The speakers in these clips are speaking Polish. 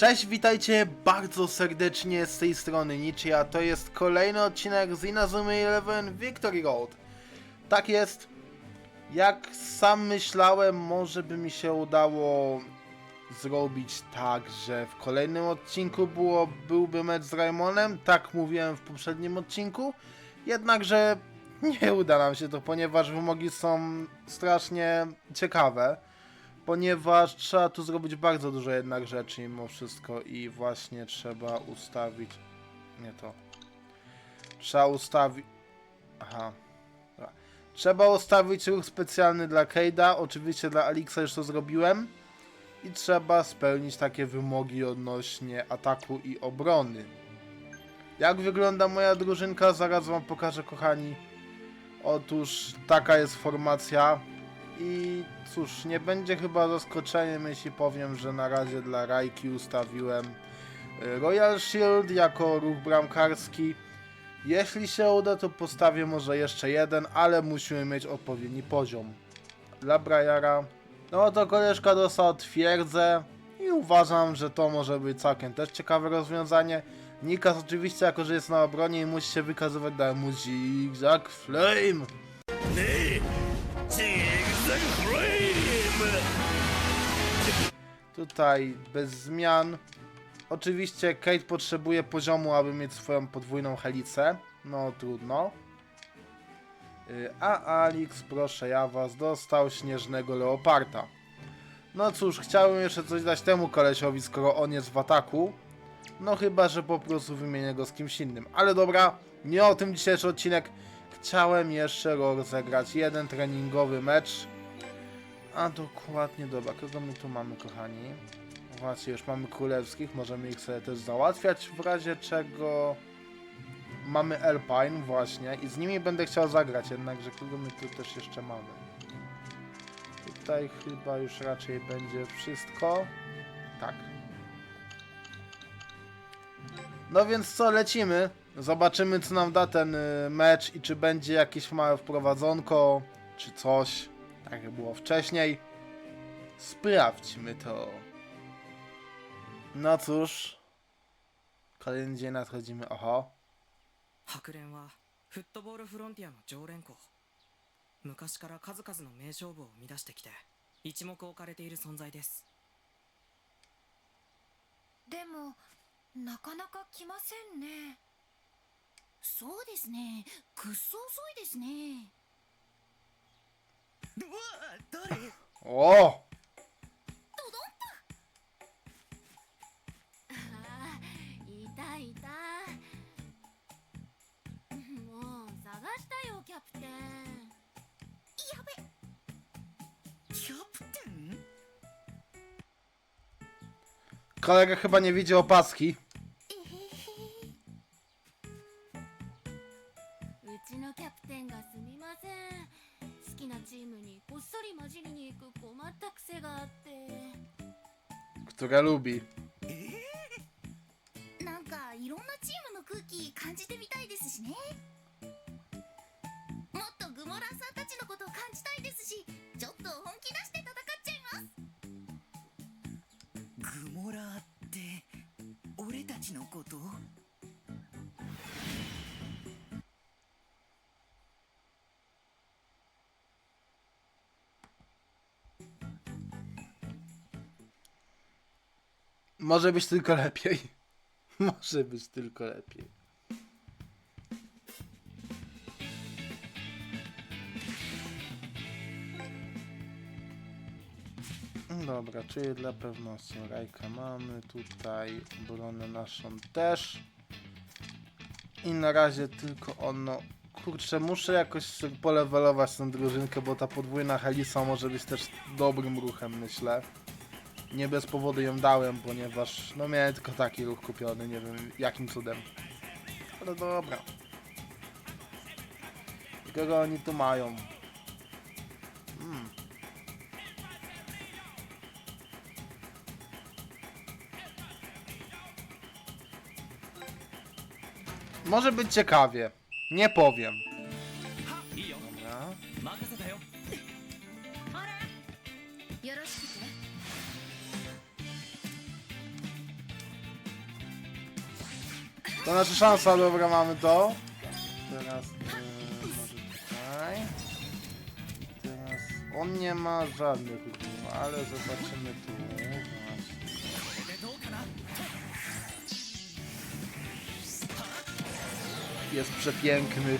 Cześć, witajcie bardzo serdecznie z tej strony Nichi, a to jest kolejny odcinek z Inazuma Eleven Victory Road. Tak jest, jak sam myślałem, może by mi się udało zrobić tak, że w kolejnym odcinku było, byłby mecz z Raimonem, tak mówiłem w poprzednim odcinku, jednakże nie uda nam się to, ponieważ wymogi są strasznie ciekawe ponieważ trzeba tu zrobić bardzo dużo jednak rzeczy mimo wszystko i właśnie trzeba ustawić... Nie to. Trzeba ustawić... Aha. Trzeba ustawić ruch specjalny dla Kejda, oczywiście dla Alixa już to zrobiłem. I trzeba spełnić takie wymogi odnośnie ataku i obrony. Jak wygląda moja drużynka? Zaraz wam pokażę, kochani. Otóż taka jest formacja. I cóż, nie będzie chyba zaskoczeniem, jeśli powiem, że na razie dla Rajki ustawiłem y, Royal Shield jako ruch bramkarski. Jeśli się uda, to postawię może jeszcze jeden, ale musimy mieć odpowiedni poziom. Dla Briara, no to koleżka dostał twierdzę i uważam, że to może być całkiem też ciekawe rozwiązanie. Nikas oczywiście, jako że jest na obronie i musi się wykazywać, dałem mu zigzag flame. Zigzag Flame! Tutaj bez zmian. Oczywiście Kate potrzebuje poziomu, aby mieć swoją podwójną helicę. No trudno. Y, A Alex, proszę ja was, dostał śnieżnego leoparda. No cóż, chciałem jeszcze coś dać temu kolesiowi, skoro on jest w ataku. No chyba, że po prostu wymienię go z kimś innym. Ale dobra, nie o tym dzisiejszy odcinek. Chciałem jeszcze rozegrać jeden treningowy mecz. A dokładnie, dobra, kogo my tu mamy, kochani? Właśnie, już mamy królewskich, możemy ich sobie też załatwiać, w razie czego mamy Alpine właśnie i z nimi będę chciał zagrać, jednakże kogo my tu też jeszcze mamy? Tutaj chyba już raczej będzie wszystko. Tak. No więc co, lecimy. Zobaczymy co nam da ten y, mecz i czy będzie jakieś małe wprowadzonko, czy coś, tak jak było wcześniej. Sprawdźmy to. No cóż. Kolejny dzień nadchodzimy. Oho. 白蓮はフットボールフロンティアの常連校昔から数々の名勝負を生み出してきて一目置かれている存在ですでもなかなか来ませんね そうですね。くっそ遅いですね。うわ誰？あいたいた。もう探したよキャプテン。やべキャプテン？Kolega chyba nie widzi opaski. Lubi. Może być tylko lepiej. Może być tylko lepiej. Dobra, czyli dla pewności Rajka mamy tutaj, obronę naszą też. I na razie tylko ono... Kurczę, muszę jakoś polewelować tę drużynkę, bo ta podwójna Helisa może być też dobrym ruchem, myślę. Nie bez powodu ją dałem, ponieważ no miałem tylko taki ruch kupiony, nie wiem jakim cudem. Ale dobra. Kogo oni tu mają? Hmm. Może być ciekawie. Nie powiem. To nasza szansa, dobra, mamy to. Teraz yy, może tutaj. Teraz on nie ma żadnych ruchów, ale zobaczymy tu. Jest przepiękny.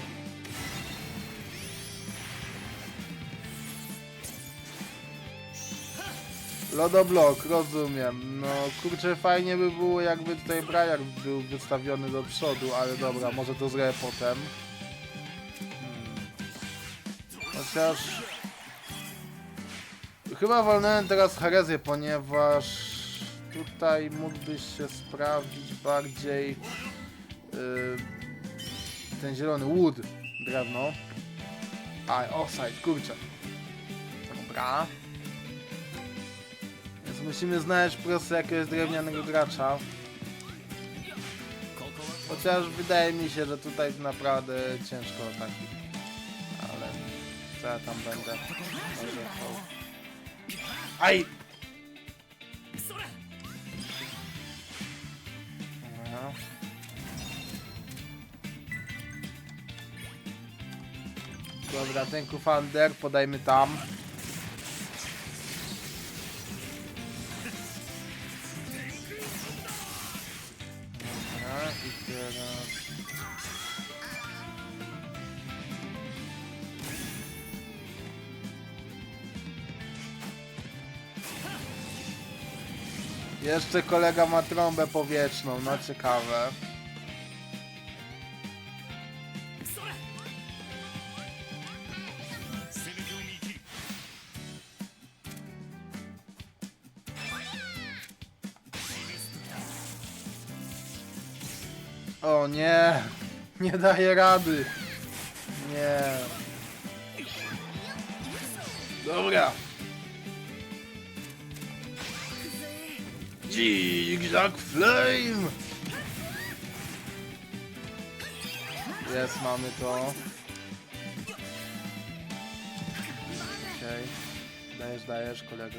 Lodoblok, rozumiem. No kurczę, fajnie by było jakby tutaj Briar był wystawiony do przodu, ale dobra, może to zrobię potem. Hmm. Chociaż... Chyba walnąłem teraz herezję, ponieważ tutaj mógłbyś się sprawdzić bardziej yy, ten zielony wood, drewno. A, offside, kurczę. Dobra. Musimy znaleźć po prostu jakiegoś drewnianego gracza. Chociaż wydaje mi się, że tutaj naprawdę ciężko taki. Ale co ja tam będę? narzekał? Aj! Dobra. Dobra, ten kufander podajmy tam. Jeszcze kolega ma trąbę powietrzną, no ciekawe. O nie, nie daje rady. Zigzag Flame! Jest, mamy to. Okej. Dajesz, dajesz, kolego.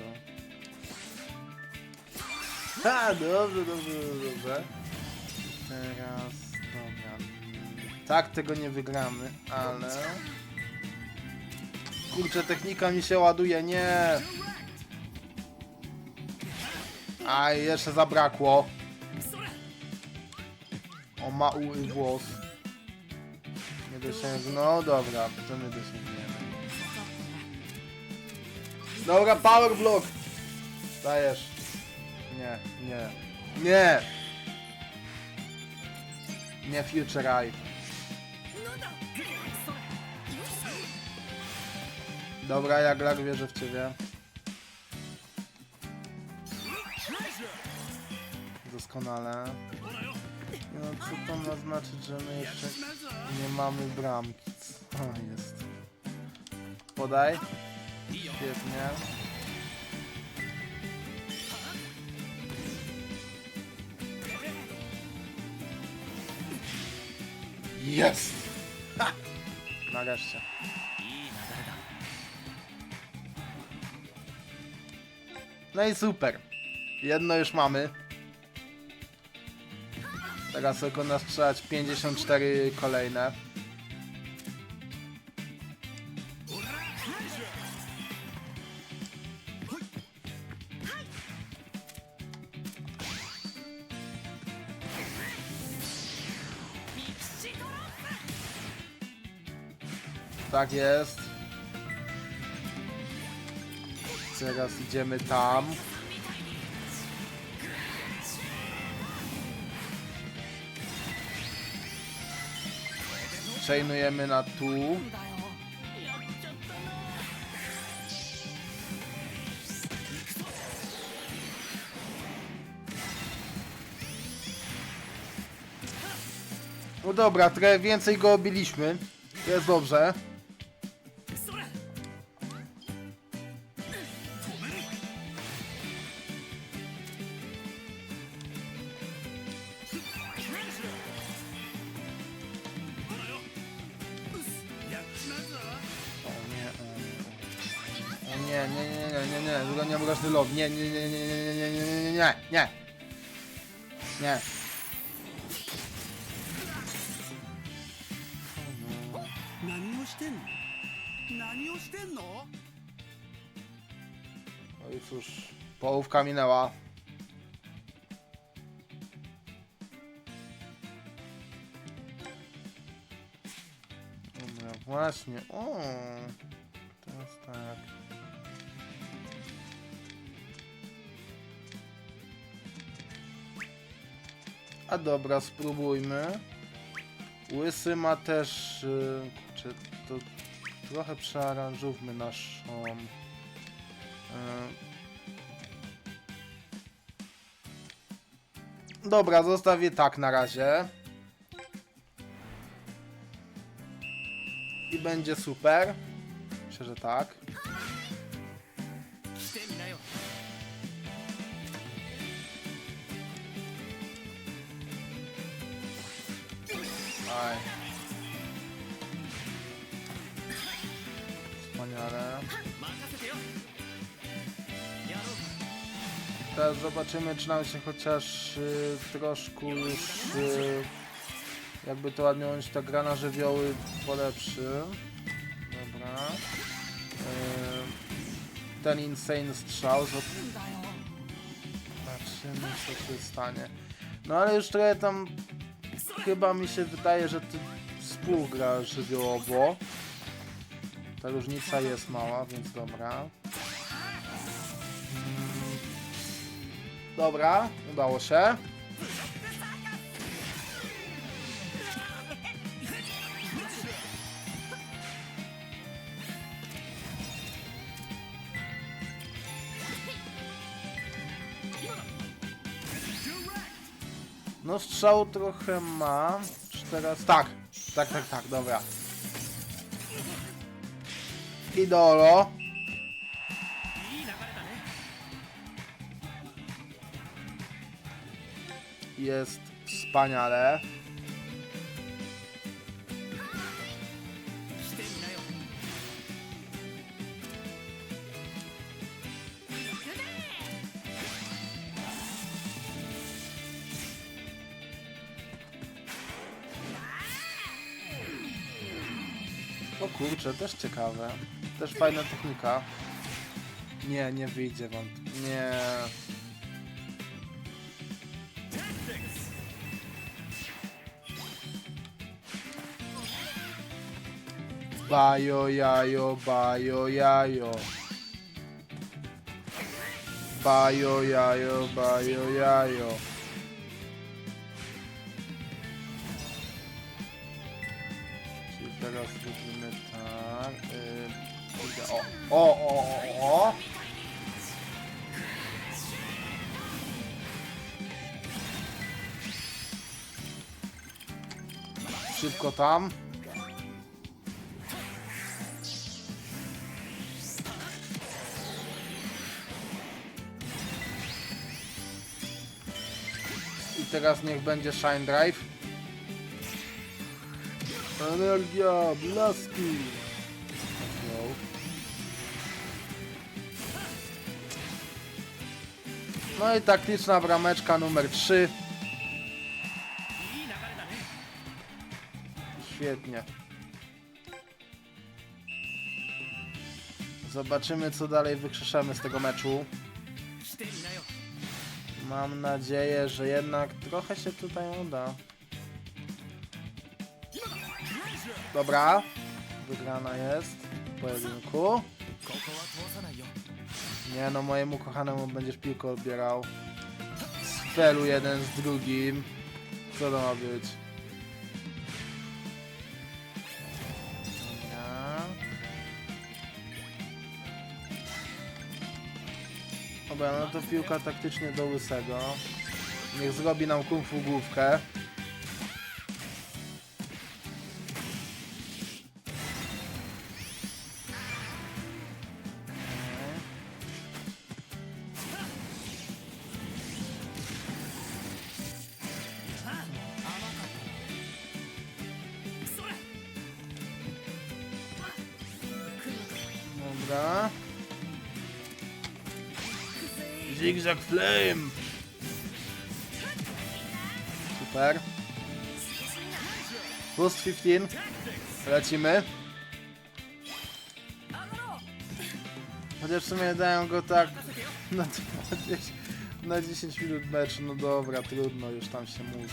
Ha, dobrze, dobrze, dobrze, dobrze. Teraz, dobra. Tak, tego nie wygramy, ale... Kurczę, technika mi się ładuje, nie! Aj, jeszcze zabrakło. O, ma uły włos. Nie dosięgną, no dobra, to nie dosięgniemy. Dobra, power block! Dajesz. Nie, nie. Nie! Nie Future Eye. Dobra, ja Glag wierzę w ciebie. Doskonale. No co to ma znaczyć, że my jeszcze nie mamy bramki? Co jest? Podaj. Świetnie. Jest! Ha! Nareszcie. No i super. Jedno już mamy. Teraz tylko nas strzelać 54 kolejne. Tak jest. Teraz idziemy tam. Chainujemy na tu. No dobra, trochę więcej go obiliśmy. Jest dobrze. nie, nie, długo nie pokażny log. Nie, nie, nie, nie, nie, nie, nie, nie, nie, nie, nie. Nie. nie. No i cóż, połówka minęła. Dobra, właśnie. O. A dobra, spróbujmy. Łysy ma też... y, Kurczę, to trochę przearanżujmy naszą... y, Dobra, zostawię tak na razie. I będzie super. Myślę, że tak. Zobaczymy, czy nam się chociaż y, troszkę już, y, jakby to ładnie mówić, ta gra na żywioły polepszy. Dobra. Y, ten insane strzał. zob- Zobaczymy, co się stanie. No ale już trochę tam, chyba mi się wydaje, że ty współgra żywiołowo. Ta różnica jest mała, więc dobra. Dobra, udało się. No strzał trochę ma. Teraz... Tak, tak, tak, tak, dobra. Idolo. jest wspaniale. O kurczę, też ciekawe. Też fajna technika. Nie, nie wyjdzie wam. Nie. Bajo, jajo, bajo, jajo. Bajo, jajo, bajo, jajo. Czyli teraz tak. Yy, o, o, o, o. Szybko tam. teraz niech będzie Shine Drive. Energia, blaski! No i taktyczna brameczka numer 3. Świetnie. Zobaczymy co dalej wykrzeszamy z tego meczu. Mam nadzieję, że jednak trochę się tutaj uda. Dobra, wygrana jest w pojedynku. Nie no, mojemu kochanemu będziesz piłkę odbierał. Spelu jeden z drugim. Co to ma być? Dobra, no to piłka taktycznie do łysego. Niech zrobi nam kung fu główkę. Flame! Super. Plus 15. Lecimy. Chociaż w sumie dają go tak na 20, na 10 minut meczu. No dobra, trudno, już tam się mówi.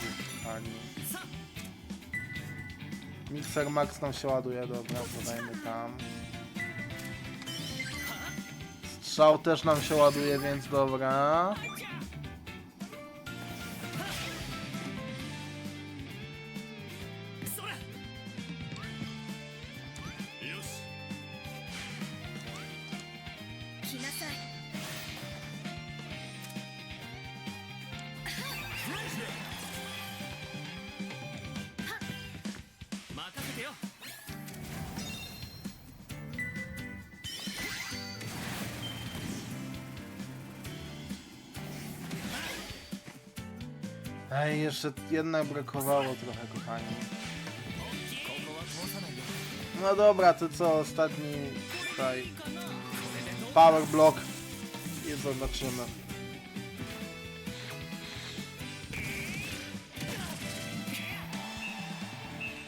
Mixer Max nam się ładuje, dobra, podajmy tam. Strzał też nam się ładuje, więc dobra. Jeszcze jednak brakowało trochę, kochani. No dobra, to co, ostatni tutaj power block i zobaczymy.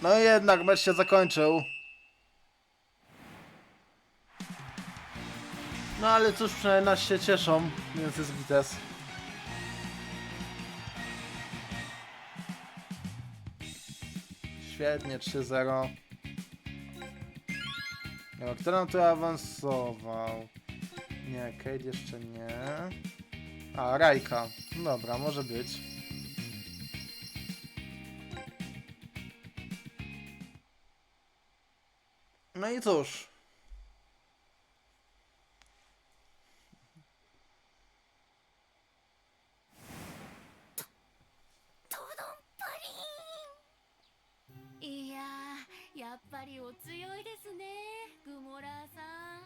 No i jednak mecz się zakończył. No ale cóż, przynajmniej nas się cieszą, więc jest Wites. Świetnie, 3-0. No, kto nam tu awansował? Nie, Kate jeszcze nie. A, Rajka. Dobra, może być. No i cóż. ぱりお強いですね。グモラーさん。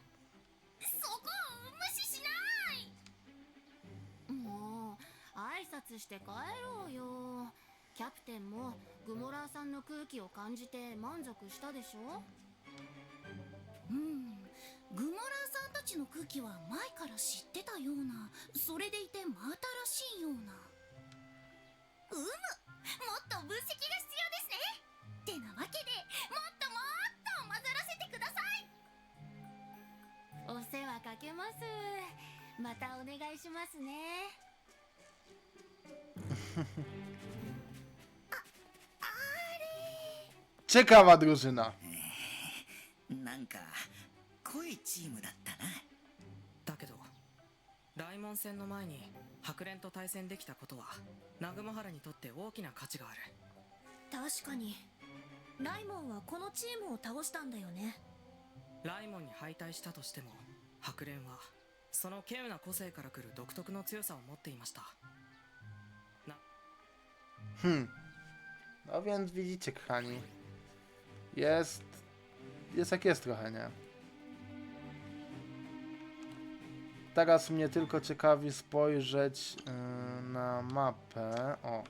そこ無視しない！もう挨拶して帰ろうよ。キャプテンもグモラーさんの空気を感じて満足したでしょ？うん。グモラーさんたちの空気は前から知ってたような。それでいて真新しいような。うむ。もっと分析が必要ですね。ってなわけでもっとお世話かけます。またお願いしますね。Ciekawa drużyna. な。んか濃いチームだったな。だけど大門戦の前に白蓮と対戦できたことは南雲原にとって大きな価値がある。確かにライモンはこのチームを倒したんだよねライモンに敗退したとしても白蓮はその稀有な個性から来る独特の強さを持っていました Hmm. No więc widzicie, kochani. Jest. Jest jak jest trochę, nie? Teraz mnie tylko ciekawi spojrzeć yy, na mapę. O.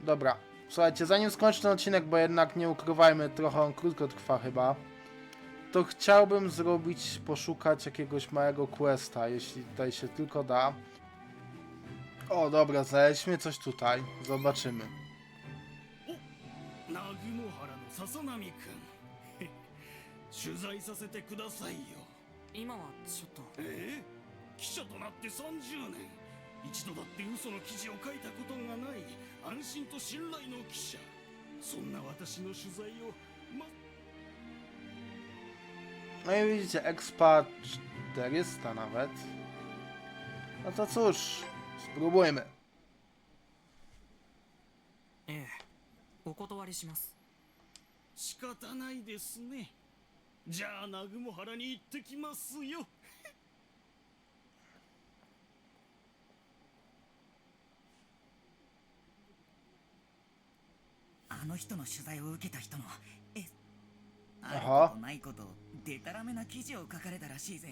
Dobra. Słuchajcie, zanim skończę ten odcinek, bo jednak nie ukrywajmy, trochę on krótko trwa chyba. To chciałbym zrobić, poszukać jakiegoś małego questa, jeśli tutaj się tylko da. O, dobra, znaleźliśmy coś tutaj. Zobaczymy. 南雲原の笹波くん取材させてくださいよ今はちょっとええ記者となって30年 一度だって嘘の記事を書いたことがない安心と信頼の記者そんな私の取材をま No i widzicie, expa 400 nawet. No to cóż, spróbujmy. ええお断りします仕方ないですねじゃあ南雲原に行ってきますよあの人の取材を受けた人のえあるはことないことデタラメな記事を書かれたらしいぜ。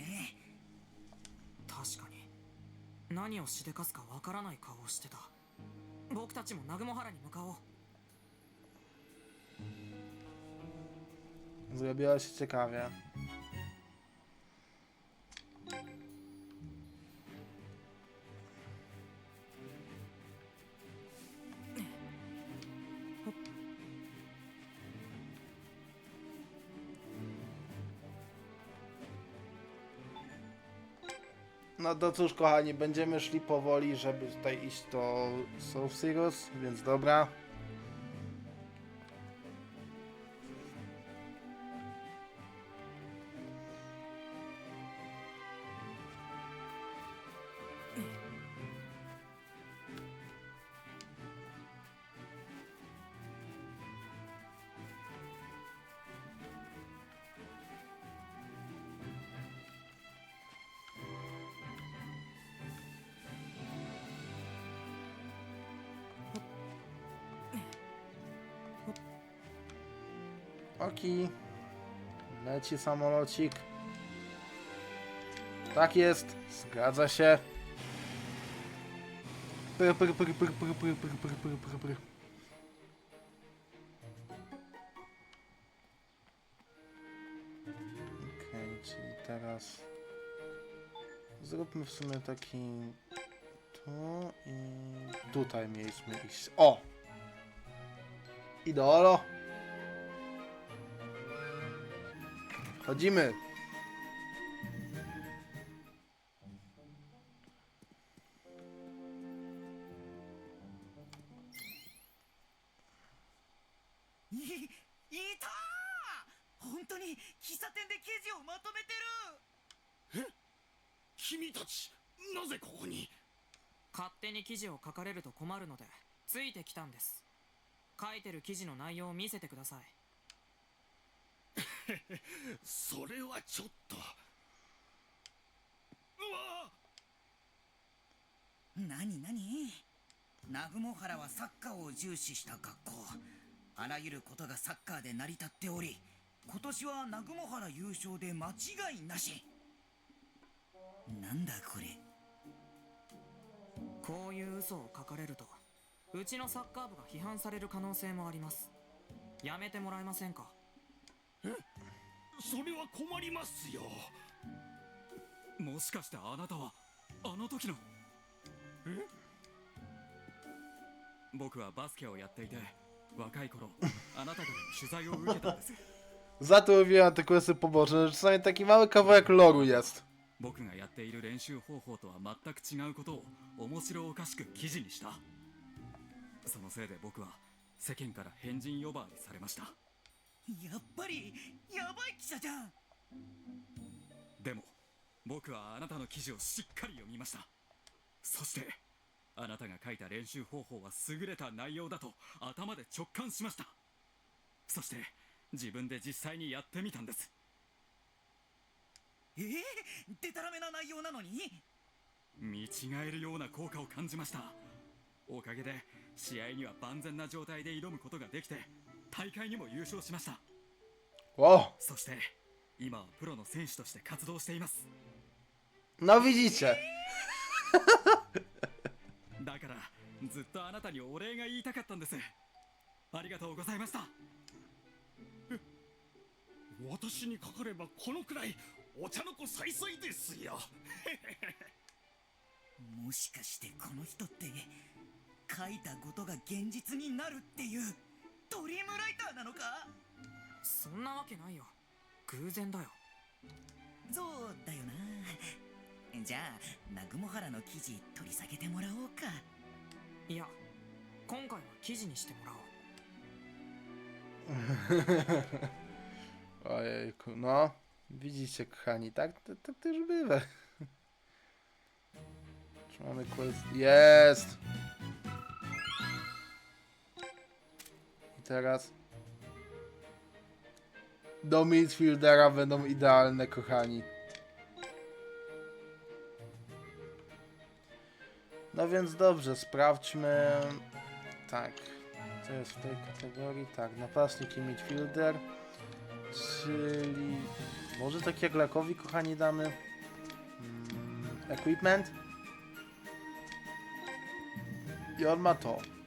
確かに。何をしでかすかわからない顔をしてた。僕たちも南雲原に向かおう。Zrobiło się ciekawie. No to cóż, kochani, będziemy szli powoli, żeby tutaj iść do Soul Sirius, więc dobra. Oki. Leci samolocik. Tak jest. Zgadza się. Pry, pry, pry, pry, pry, pry, pry, pry, pry, pry. Okej, czyli teraz zróbmy w sumie taki tu i tutaj mieliśmy iść. O! Idolo! 勝手に記事を書かれると困るのでついてきたんです。書いてる記事の内容を見せてくださいそれはちょっと。うわ何何？南雲原はサッカーを重視した学校。あらゆることがサッカーで成り立っており今年は南雲原優勝で間違いなし。なんだこれ？こういう嘘を書かれるとうちのサッカー部が批判される可能性もあります。やめてもらえませんか？それは困りますよ。もしかしてあなたはあの時の？え？僕はバスケをやっていて若い頃あなたからの取材を受けたんです。Za to mówiłem te kwestie poboczne, że czasami taki mały kawałek loru jest. 僕がやっている練習方法とは全く違うことを面白おかしく記事にした。そのせいで僕は世間から変人呼ばわりされましたやっぱりやばい記者じゃん。でも僕はあなたの記事をしっかり読みました。そしてあなたが書いた練習方法は優れた内容だと頭で直感しました。そして自分で実際にやってみたんです。えー、でたらめな内容なのに？見違えるような効果を感じました。おかげで試合には万全な状態で挑むことができて大会にも優勝しました!そして今はプロの選手として活動しています。No widzicie. だからずっとあなたにお礼が言いたかったんです。ありがとうございました。私にかかればこのくらいお茶の子さいさいですよ。もしかしてこの人って書いたことが現実になるっていうドリームライターなのか？そんなわけないよ偶然だよそうだよなじゃあ南雲原の記事取り下げてもらおうかいや今回は記事にしてもらおう Ojejku, no. Widzicie, kochani, tak, tak, tak też bywa. Czy mamy quest? Jest! Teraz... Do midfieldera będą idealne, kochani. No więc dobrze, sprawdźmy... Tak. Co jest w tej kategorii? Tak, napastnik i midfielder. Czyli może tak jak Lakowi, kochani, damy mm, equipment. I on ma to.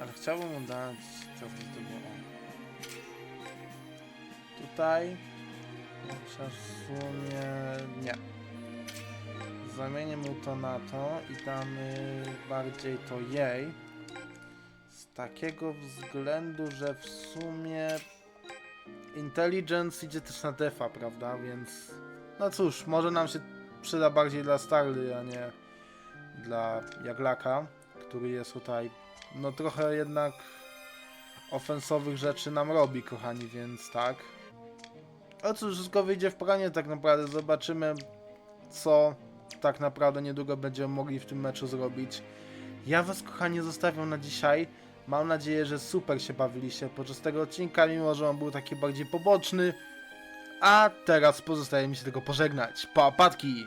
Ale chciałbym mu dać co to było. Tutaj. Chociaż w sumie nie. Zamienię mu to na to i damy bardziej to jej. Z takiego względu, że w sumie Intelligence idzie też na defa, prawda? Więc no cóż, może nam się przyda bardziej dla Starly, a nie dla Jaglaka, który jest tutaj, no trochę jednak ofensowych rzeczy nam robi, kochani, więc tak. Ale cóż, wszystko wyjdzie w pranie tak naprawdę, zobaczymy co tak naprawdę niedługo będziemy mogli w tym meczu zrobić. Ja was, kochani, zostawiam na dzisiaj. Mam nadzieję, że super się bawiliście podczas tego odcinka, mimo że on był taki bardziej poboczny. A teraz pozostaje mi się tylko pożegnać. Pa, patki!